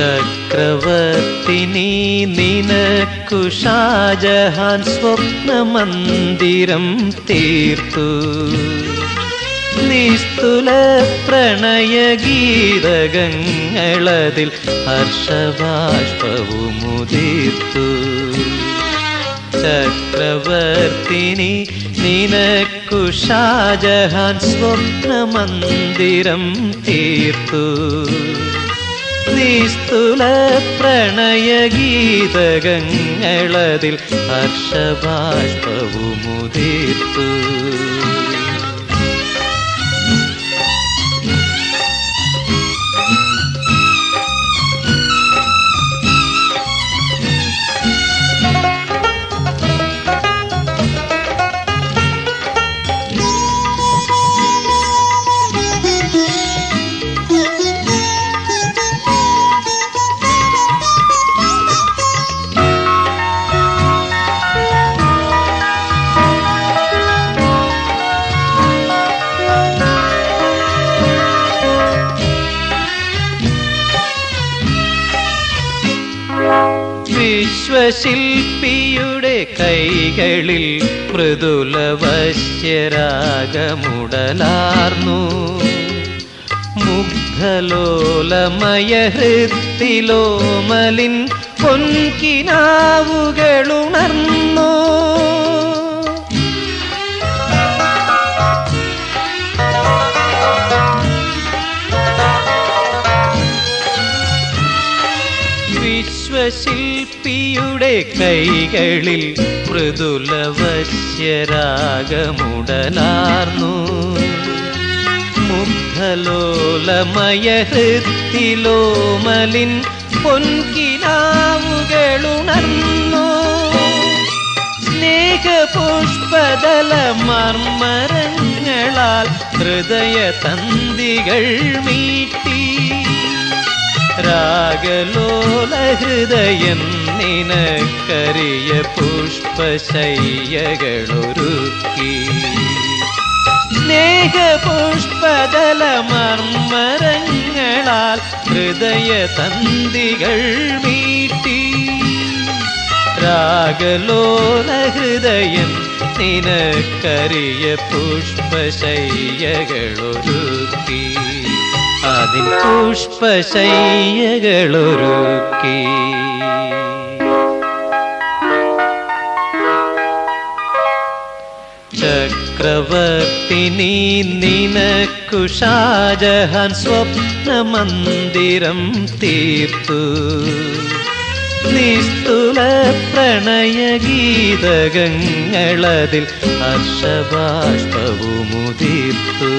ചക്രവർത്തിനി നിനക്കു ഷാജഹാൻ സ്വപ്നമന്ദിരം തീർത്തു. നിസ്തുല പ്രണയഗീതകങ്ങളതിൽ ഹർഷബാഷ്പവുമുദീർത്തു ചക്രവർത്തിനി നിനക്കു ഷാജഹാൻ സ്വപ്നമന്ദിരം തീർത്തു. നിസ്തുല പ്രണയഗീതകങ്ങളതിൽ ഹർഷബാഷ്പവുമുദീർത്തു വിശ്വശില്പിയുടെ കൈകളിൽ മൃദുലവശ്യരാഗമുടലാർന്നു. മുഗ്ധലോലമയഹൃത്തിലോമലിൻ പൊൻകിനാവുകളുണർന്നു. വിശ്വശില്പിയുടെ കൈകളിൽ മൃദുലവശ്യരാഗമുടലാർന്നു മുഗ്ധലോലമയഹൃത്തിലോമലിൻ പൊൻകിനാവുകളുണർന്നു. സ്നേഹപുഷ്പതല മർമ്മരങ്ങളാൽ ഹൃദയ തന്തികൾ മീട്ടി. രാഗലോല ഹൃദയം നിനക്കറിയ പുഷ്പശയ്യകളൊരുക്കി. സ്നേഹപുഷ്പതല മർമരങ്ങളാൽ ഹൃദയ തന്തികൾ മീട്ടി. രാഗലോല ഹൃദയം നിനക്കറിയ പുഷ്പശയ്യകളൊരുക്കി. അതിൻ പുഷ്പശയ്യകളൊരുക്കി. ചക്രവർത്തിനി നിനക്കു ഷാജഹാൻ സ്വപ്നമന്ദിരം തീർത്തു. നിസ്തുല പ്രണയഗീതകങ്ങളതിൽ ഹർഷബാഷ്പവുമുദീർത്തു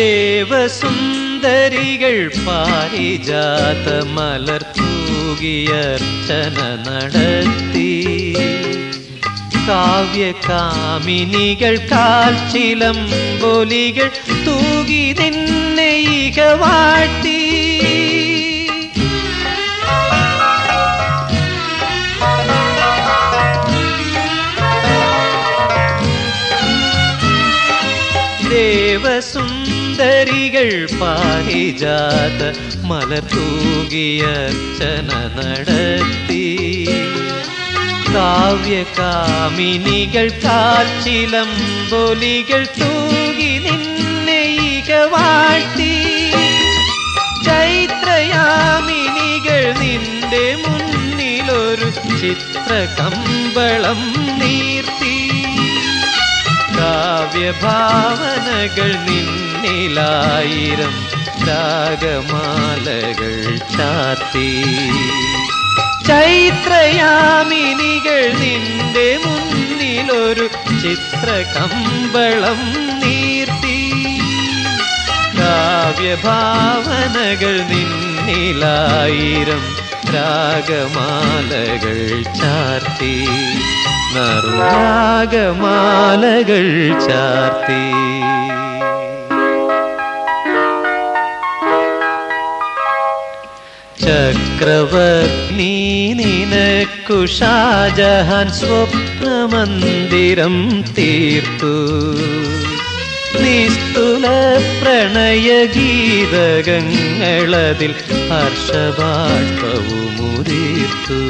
ദേവസുന്ദരികൾ പാരിജാത മലർ തൂകിയർച്ചന നടത്തി കാവ്യകാമിനികൾ കാൽച്ചിലം ബൊലികൾ തൂകി നിന്നെ ഇക വാട്ടി ദേവസുന്ദരികൾ പാരിജാത മലർ തൂകിയർച്ചന നടത്തി. കാവ്യകാമിനികൾ കാച്ചിലം ബൊലികൾ തൂകി നിന്നെ ഇക വാട്ടി ചൈത്രയാമിനികൾ നിന്റെ മുന്നിലൊരു ചിത്രകമ്പളം നീർത്തി. കാവ്യഭാവനകൾ നിന്നിലായിരം രാഗമാലകൾ ചാത്തി ചൈത്രയാമിനികൾ നിന്റെ മുന്നിലൊരു ചിത്രകമ്പളം നീർത്തി. കാവ്യഭാവനകൾ നിന്നിലായിരം രാഗമാലകൾ ചാർത്തി. നറുരാഗമാലകൾ ചാർത്തി. ചക്രവർത്തി നിനക്കു ഷാജഹാൻ സ്വപ്നമന്ദിരം തീർത്തു. നിസ്തുല പ്രണയഗീതകങ്ങളതിൽ ഹർഷബാഷ്പവുമുദീർത്തു